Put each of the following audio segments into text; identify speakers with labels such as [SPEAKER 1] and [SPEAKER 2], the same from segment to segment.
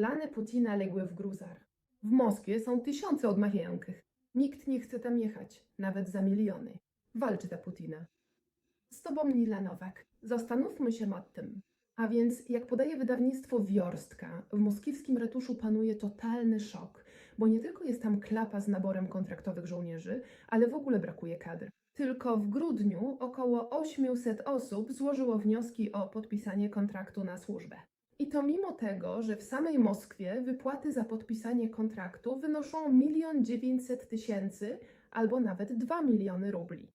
[SPEAKER 1] Plany Putina legły w gruzach. W Moskwie są tysiące odmawiających. Nikt nie chce tam jechać, nawet za miliony. Walczy za Putina. Z tobą Lila Nowak. Zastanówmy się nad tym. A więc, jak podaje wydawnictwo Wiorstka, w moskiewskim ratuszu panuje totalny szok, bo nie tylko jest tam klapa z naborem kontraktowych żołnierzy, ale w ogóle brakuje kadr. Tylko w grudniu około 800 osób złożyło wnioski o podpisanie kontraktu na służbę. I to mimo tego, że w samej Moskwie wypłaty za podpisanie kontraktu wynoszą 1 900 tysięcy albo nawet 2 miliony rubli.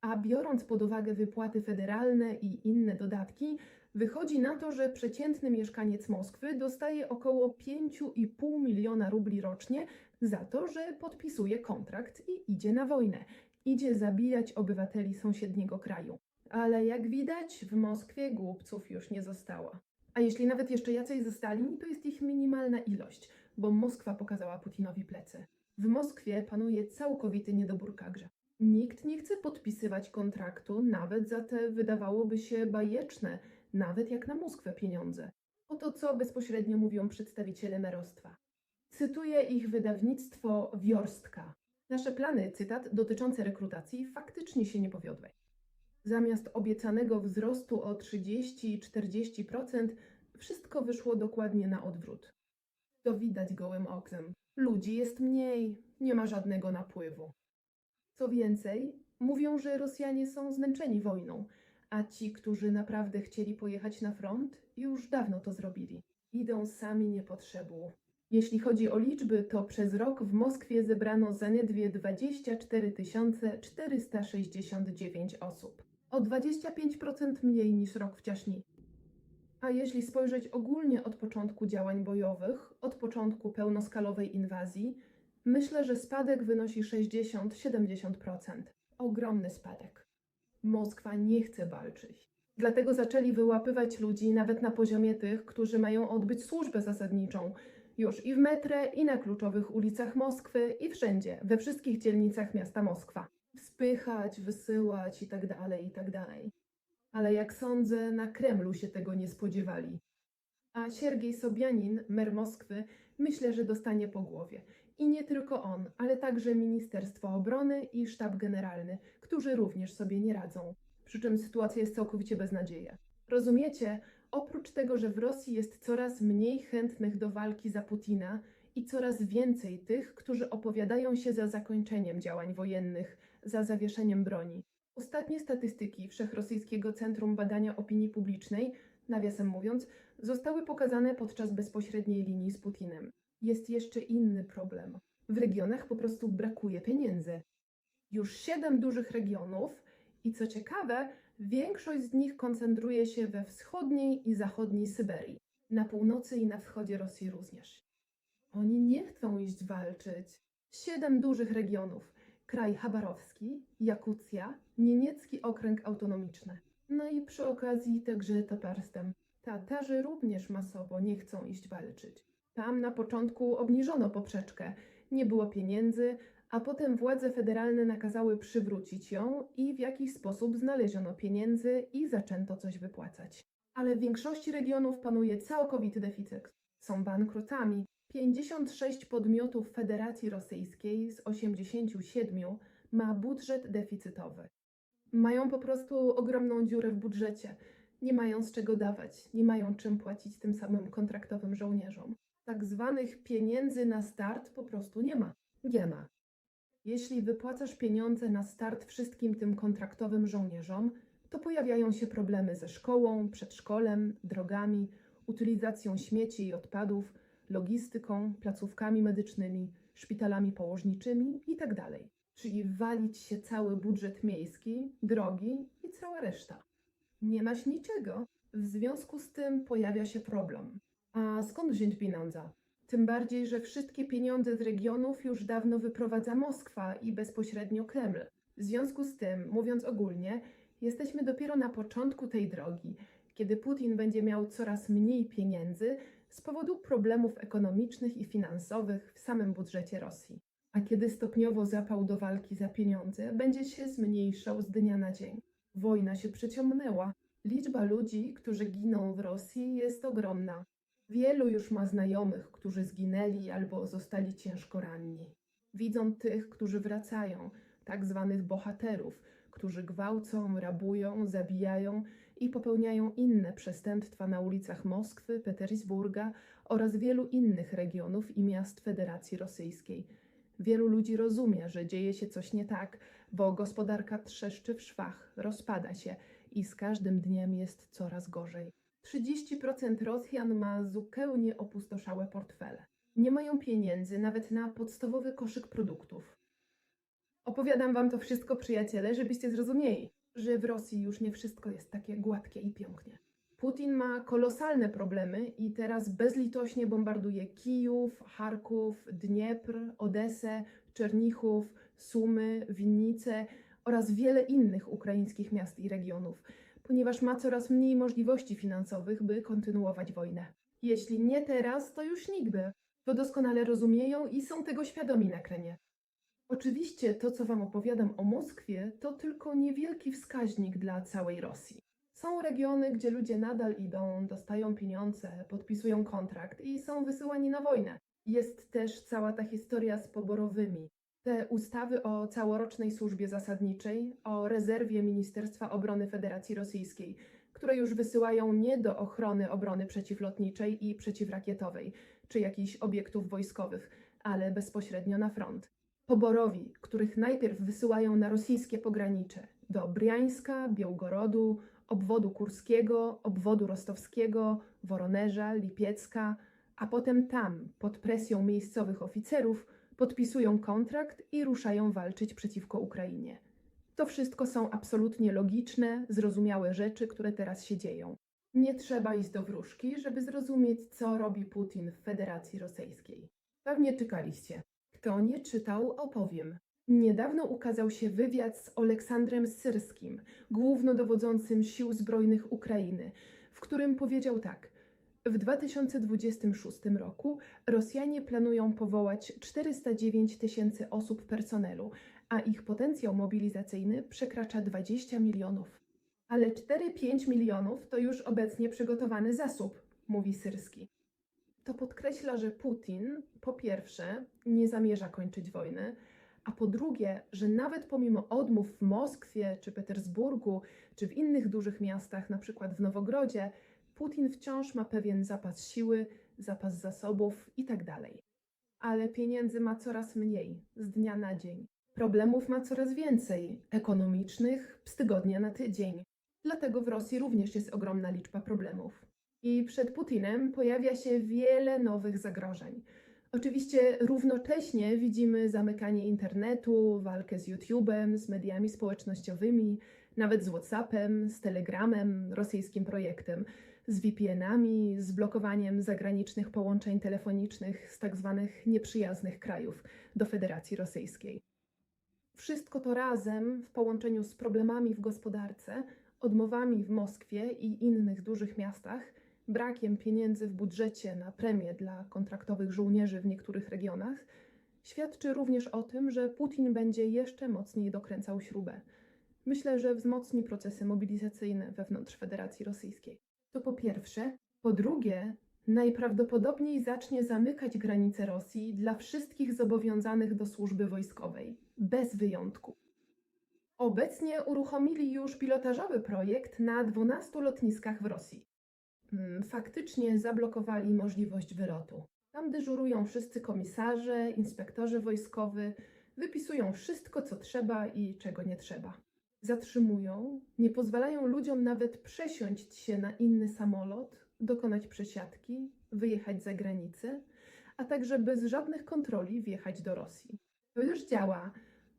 [SPEAKER 1] A biorąc pod uwagę wypłaty federalne i inne dodatki, wychodzi na to, że przeciętny mieszkaniec Moskwy dostaje około 5,5 miliona rubli rocznie za to, że podpisuje kontrakt i idzie na wojnę. Idzie zabijać obywateli sąsiedniego kraju. Ale jak widać, w Moskwie głupców już nie zostało. A jeśli nawet jeszcze jacyś zostali, to jest ich minimalna ilość, bo Moskwa pokazała Putinowi plecy. W Moskwie panuje całkowity niedobór kadr. Nikt nie chce podpisywać kontraktu nawet za te wydawałoby się bajeczne, nawet jak na Moskwę pieniądze. Oto co bezpośrednio mówią przedstawiciele merostwa. Cytuję ich wydawnictwo Wiorstka. Nasze plany, cytat, dotyczące rekrutacji faktycznie się nie powiodły. Zamiast obiecanego wzrostu o 30-40%, wszystko wyszło dokładnie na odwrót. To widać gołym okiem. Ludzi jest mniej, nie ma żadnego napływu. Co więcej, mówią, że Rosjanie są zmęczeni wojną, a ci, którzy naprawdę chcieli pojechać na front, już dawno to zrobili. Idą sami nie potrzebu. Jeśli chodzi o liczby, to przez rok w Moskwie zebrano zaledwie 24 469 osób. O 25% mniej niż rok wcześniej. A jeśli spojrzeć ogólnie od początku działań bojowych, od początku pełnoskalowej inwazji, myślę, że spadek wynosi 60-70%. Ogromny spadek. Moskwa nie chce walczyć. Dlatego zaczęli wyłapywać ludzi nawet na poziomie tych, którzy mają odbyć służbę zasadniczą. Już i w metrze, i na kluczowych ulicach Moskwy, i wszędzie, we wszystkich dzielnicach miasta Moskwa. Spychać, wysyłać i tak dalej, i tak. Ale jak sądzę, na Kremlu się tego nie spodziewali. A Siergiej Sobianin, mer Moskwy, myślę, że dostanie po głowie. I nie tylko on, ale także Ministerstwo Obrony i Sztab Generalny, którzy również sobie nie radzą. Przy czym sytuacja jest całkowicie beznadzieja. Rozumiecie? Oprócz tego, że w Rosji jest coraz mniej chętnych do walki za Putina i coraz więcej tych, którzy opowiadają się za zakończeniem działań wojennych, za zawieszeniem broni. Ostatnie statystyki Wszechrosyjskiego Centrum Badania Opinii Publicznej, nawiasem mówiąc, zostały pokazane podczas bezpośredniej linii z Putinem. Jest jeszcze inny problem. W regionach po prostu brakuje pieniędzy. Już siedem dużych regionów i co ciekawe, większość z nich koncentruje się we wschodniej i zachodniej Syberii, na północy i na wschodzie Rosji również. Oni nie chcą iść walczyć. Siedem dużych regionów. Kraj Chabarowski, Jakucja, Niemiecki Okręg Autonomiczny. No i przy okazji także Tatarstan. Tatarzy również masowo nie chcą iść walczyć. Tam na początku obniżono poprzeczkę, nie było pieniędzy, a potem władze federalne nakazały przywrócić ją i w jakiś sposób znaleziono pieniędzy i zaczęto coś wypłacać. Ale w większości regionów panuje całkowity deficyt. Są bankrutami. 56 podmiotów Federacji Rosyjskiej z 87 ma budżet deficytowy. Mają po prostu ogromną dziurę w budżecie. Nie mają z czego dawać, nie mają czym płacić tym samym kontraktowym żołnierzom. Tak zwanych pieniędzy na start po prostu nie ma. Nie ma. Jeśli wypłacasz pieniądze na start wszystkim tym kontraktowym żołnierzom, to pojawiają się problemy ze szkołą, przedszkolem, drogami, utylizacją śmieci i odpadów, logistyką, placówkami medycznymi, szpitalami położniczymi itd. Czyli walić się cały budżet miejski, drogi i cała reszta. Nie masz niczego. W związku z tym pojawia się problem. A skąd wziąć pieniądze? Tym bardziej, że wszystkie pieniądze z regionów już dawno wyprowadza Moskwa i bezpośrednio Kreml. W związku z tym, mówiąc ogólnie, jesteśmy dopiero na początku tej drogi, kiedy Putin będzie miał coraz mniej pieniędzy z powodu problemów ekonomicznych i finansowych w samym budżecie Rosji. A kiedy stopniowo zapał do walki za pieniądze będzie się zmniejszał z dnia na dzień. Wojna się przeciągnęła. Liczba ludzi, którzy giną w Rosji, jest ogromna. Wielu już ma znajomych, którzy zginęli albo zostali ciężko ranni. Widzą tych, którzy wracają, tak zwanych bohaterów, którzy gwałcą, rabują, zabijają i popełniają inne przestępstwa na ulicach Moskwy, Petersburga oraz wielu innych regionów i miast Federacji Rosyjskiej. Wielu ludzi rozumie, że dzieje się coś nie tak, bo gospodarka trzeszczy w szwach, rozpada się i z każdym dniem jest coraz gorzej. 30% Rosjan ma zupełnie opustoszałe portfele. Nie mają pieniędzy nawet na podstawowy koszyk produktów. Opowiadam wam to wszystko, przyjaciele, żebyście zrozumieli, że w Rosji już nie wszystko jest takie gładkie i pięknie. Putin ma kolosalne problemy i teraz bezlitośnie bombarduje Kijów, Charków, Dniepr, Odesę, Czernichów, Sumy, Winnice oraz wiele innych ukraińskich miast i regionów, ponieważ ma coraz mniej możliwości finansowych, by kontynuować wojnę. Jeśli nie teraz, to już nigdy. To doskonale rozumieją i są tego świadomi na Kremie. Oczywiście to, co Wam opowiadam o Moskwie, to tylko niewielki wskaźnik dla całej Rosji. Są regiony, gdzie ludzie nadal idą, dostają pieniądze, podpisują kontrakt i są wysyłani na wojnę. Jest też cała ta historia z poborowymi. Te ustawy o całorocznej służbie zasadniczej, o rezerwie Ministerstwa Obrony Federacji Rosyjskiej, które już wysyłają nie do ochrony obrony przeciwlotniczej i przeciwrakietowej, czy jakichś obiektów wojskowych, ale bezpośrednio na front poborowi, których najpierw wysyłają na rosyjskie pogranicze do Briańska, Białgorodu, obwodu kurskiego, obwodu rostowskiego, Woronerza, Lipiecka, a potem tam, pod presją miejscowych oficerów, podpisują kontrakt i ruszają walczyć przeciwko Ukrainie. To wszystko są absolutnie logiczne, zrozumiałe rzeczy, które teraz się dzieją. Nie trzeba iść do wróżki, żeby zrozumieć, co robi Putin w Federacji Rosyjskiej. Pewnie czekaliście. Kto nie czytał, opowiem. Niedawno ukazał się wywiad z Oleksandrem Syrskim, głównodowodzącym sił zbrojnych Ukrainy, w którym powiedział tak. W 2026 roku Rosjanie planują powołać 409 tysięcy osób personelu, a ich potencjał mobilizacyjny przekracza 20 milionów. Ale 4-5 milionów to już obecnie przygotowany zasób, mówi Syrski. To podkreśla, że Putin po pierwsze nie zamierza kończyć wojny, a po drugie, że nawet pomimo odmów w Moskwie czy Petersburgu, czy w innych dużych miastach, na przykład w Nowogrodzie, Putin wciąż ma pewien zapas siły, zapas zasobów itd. Ale pieniędzy ma coraz mniej, z dnia na dzień. Problemów ma coraz więcej, ekonomicznych, z tygodnia na tydzień. Dlatego w Rosji również jest ogromna liczba problemów. I przed Putinem pojawia się wiele nowych zagrożeń. Oczywiście równocześnie widzimy zamykanie internetu, walkę z YouTube'em, z mediami społecznościowymi, nawet z WhatsAppem, z Telegramem, rosyjskim projektem, z VPN-ami, z blokowaniem zagranicznych połączeń telefonicznych z tak zwanych nieprzyjaznych krajów do Federacji Rosyjskiej. Wszystko to razem w połączeniu z problemami w gospodarce, odmowami w Moskwie i innych dużych miastach brakiem pieniędzy w budżecie na premie dla kontraktowych żołnierzy w niektórych regionach, świadczy również o tym, że Putin będzie jeszcze mocniej dokręcał śrubę. Myślę, że wzmocni procesy mobilizacyjne wewnątrz Federacji Rosyjskiej. To po pierwsze. Po drugie, najprawdopodobniej zacznie zamykać granice Rosji dla wszystkich zobowiązanych do służby wojskowej, bez wyjątku. Obecnie uruchomili już pilotażowy projekt na 12 lotniskach w Rosji. Mm, faktycznie zablokowali możliwość wylotu. Tam dyżurują wszyscy komisarze, inspektorzy wojskowi, wypisują wszystko, co trzeba i czego nie trzeba. Zatrzymują, nie pozwalają ludziom nawet przesiąść się na inny samolot, dokonać przesiadki, wyjechać za granicę, a także bez żadnych kontroli wjechać do Rosji. To już działa.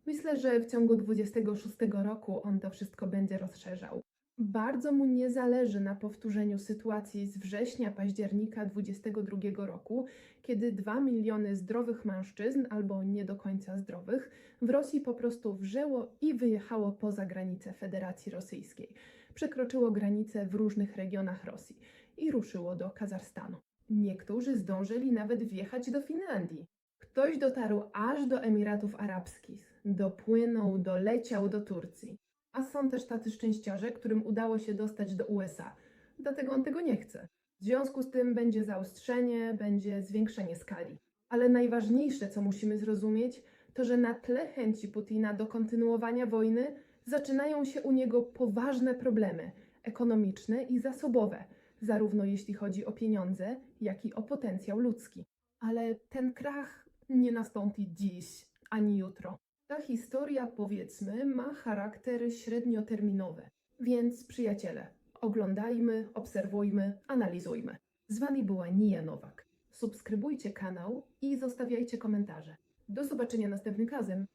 [SPEAKER 1] Myślę, że w ciągu 26 roku on to wszystko będzie rozszerzał. Bardzo mu nie zależy na powtórzeniu sytuacji z września października 22 roku, kiedy 2 miliony zdrowych mężczyzn albo nie do końca zdrowych w Rosji po prostu wrzeło i wyjechało poza granice Federacji Rosyjskiej. Przekroczyło granice w różnych regionach Rosji i ruszyło do Kazachstanu. Niektórzy zdążyli nawet wjechać do Finlandii. Ktoś dotarł aż do Emiratów Arabskich, dopłynął, doleciał do Turcji. A są też tacy szczęściarze, którym udało się dostać do USA. Dlatego on tego nie chce. W związku z tym będzie zaostrzenie, będzie zwiększenie skali. Ale najważniejsze, co musimy zrozumieć, to że na tle chęci Putina do kontynuowania wojny zaczynają się u niego poważne problemy ekonomiczne i zasobowe, zarówno jeśli chodzi o pieniądze, jak i o potencjał ludzki. Ale ten krach nie nastąpi dziś ani jutro. Ta historia, powiedzmy, ma charakter średnioterminowy. Więc przyjaciele, oglądajmy, obserwujmy, analizujmy. Z Wami była Nia Nowak. Subskrybujcie kanał i zostawiajcie komentarze. Do zobaczenia następnym razem.